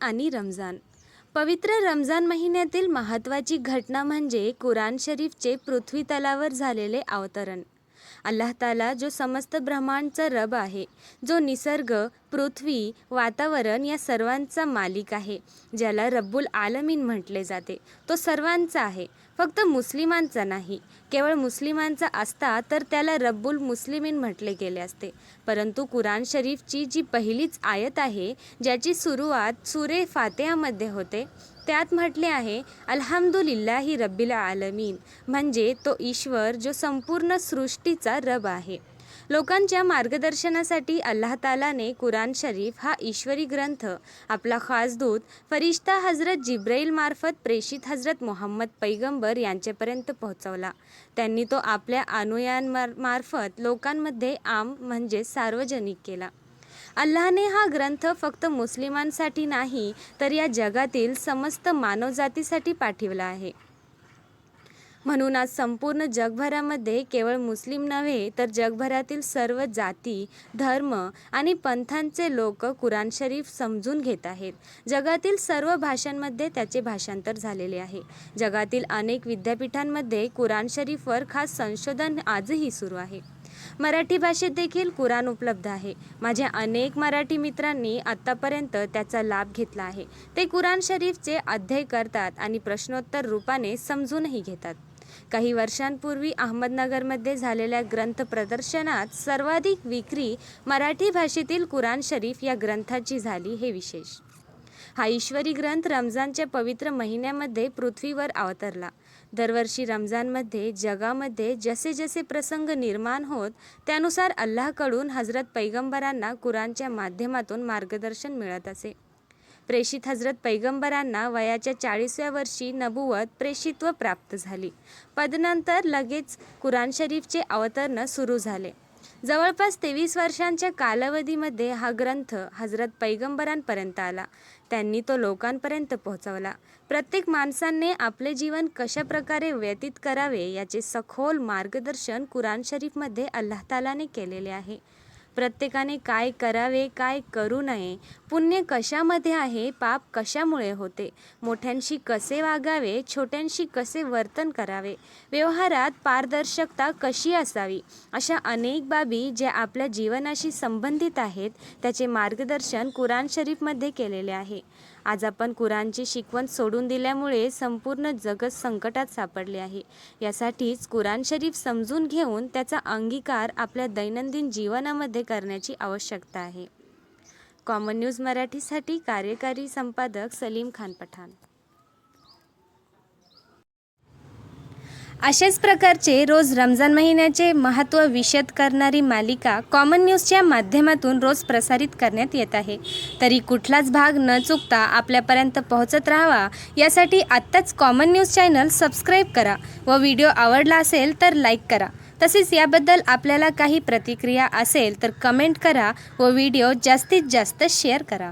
आणि रमजान. पवित्र रमजान महिन्यातील महत्त्वाची घटना म्हणजे कुराण शरीफचे पृथ्वी तलावर झालेले अवतरण. अल्लाह ताला जो समस्त ब्रह्मांडचा रब आहे जो निसर्ग पृथ्वी वातावरण या सर्वांचा मालिक आहे ज्याला रब्बुल आलमीन म्हटले जाते. तो सर्वांचा आहे फक्त मुस्लिमांचा नाही. केवळ मुस्लिमांचा असता तर त्याला रब्बुल मुस्लिमीन म्हटले गेले असते. परंतु कुराण शरीफची जी पहिलीच आयत आहे ज्याची सुरुवात सुरे फातेहामध्ये होते त्यात म्हटले आहे अल्हामदुलिल्लाही रब्बिल आलमीन. म्हणजे तो ईश्वर जो संपूर्ण सृष्टीचा रब आहे. लोकांच्या मार्गदर्शनासाठी अल्लाह तालाने कुराण शरीफ हा ईश्वरी ग्रंथ आपला खास दूत फरिश्ता हजरत जिब्राईल मार्फत प्रेषित हजरत मोहम्मद पैगंबर यांच्यापर्यंत पोहोचवला. त्यांनी तो आपल्या अनुयांमार्फत लोकांमध्ये आम म्हणजे सार्वजनिक केला. अल्लाहने हा ग्रंथ फक्त मुस्लिमांसाठी नाही तर या जगातील समस्त मानवजातीसाठी पाठविला आहे. म्हणून आज संपूर्ण जगभरामध्ये केवळ मुस्लिम नव्हे तर जगभरातील सर्व जाती धर्म आणि पंथांचे लोक कुराण शरीफ समजून घेत आहेत. जगातील सर्व भाषांमध्ये त्याचे भाषांतर झालेले आहे. जगातील अनेक विद्यापीठांमध्ये कुराण शरीफवर खास संशोधन आजही सुरू आहे. मराठी भाषेत देखील कुराण उपलब्ध आहे. माझ्या अनेक मराठी मित्रांनी आत्तापर्यंत त्याचा लाभ घेतला आहे. ते कुराण शरीफचे अध्यय करतात आणि प्रश्नोत्तर रूपाने समजूनही घेतात. काही वर्षांपूर्वी अहमदनगरमध्ये झालेल्या ग्रंथ प्रदर्शनात सर्वाधिक विक्री मराठी भाषेतील कुराण शरीफ या ग्रंथाची झाली हे विशेष. हा ईश्वरी ग्रंथ रमजानच्या पवित्र महिन्यामध्ये पृथ्वीवर अवतरला. दरवर्षी रमजानमध्ये जगामध्ये जसे जसे प्रसंग निर्माण होत त्यानुसार अल्लाहकडून हजरत पैगंबरांना कुराणच्या माध्यमातून मार्गदर्शन मिळत असे. प्रेषित हजरत पैगंबरांना वयाच्या चाळीसव्या वर्षी नबुवत प्रेषित्व प्राप्त झाली. पदनंतर लगेच कुराण शरीफचे अवतरण सुरू झाले. जवळपास तेवीस वर्षांच्या कालावधीमध्ये हा ग्रंथ हजरत पैगंबरांपर्यंत आला. त्यांनी तो लोकांपर्यंत पोहोचवला. प्रत्येक माणसाने आपले जीवन कशा प्रकारे व्यतीत करावे याचे सखोल मार्गदर्शन कुराण शरीफमध्ये अल्लाह तालाने केलेले आहे. प्रत्येकाने काय करावे काय करू नये पुण्य कशामध्ये आहे पाप कशामुळे होते मोठ्यांशी कसे वागावे छोट्यांशी कसे वर्तन करावे व्यवहारात पारदर्शकता कशी असावी अशा अनेक बाबी ज्या आपल्या जीवनाशी संबंधित आहेत त्याचे मार्गदर्शन कुराण शरीफमध्ये केलेले आहे. आज आपण कुराणची शिकवण सोडून दिल्यामुळे संपूर्ण जगत संकटात सापडले आहे. यासाठीच कुराण शरीफ समजून घेऊन त्याचा अंगीकार आपल्या दैनंदिन जीवनामध्ये करण्याची आवश्यकता आहे. कॉमन न्यूज मराठीसाठी कार्यकारी संपादक सलीम खान पठाण. अशाच प्रकारचे रोज रमजान महिन्याचे महत्त्व विशद करणारी मालिका कॉमन न्यूजच्या माध्यमातून रोज प्रसारित करण्यात येत आहे. तरी कुठलाच भाग न चुकता आपल्यापर्यंत पोहोचत राहावा यासाठी आत्ताच कॉमन न्यूज चॅनल सबस्क्राईब करा व व्हिडिओ आवडला असेल तर लाईक करा. तसेच याबद्दल आपल्याला काही प्रतिक्रिया असेल तर कमेंट करा व व्हिडिओ जास्तीत जास्त शेअर करा.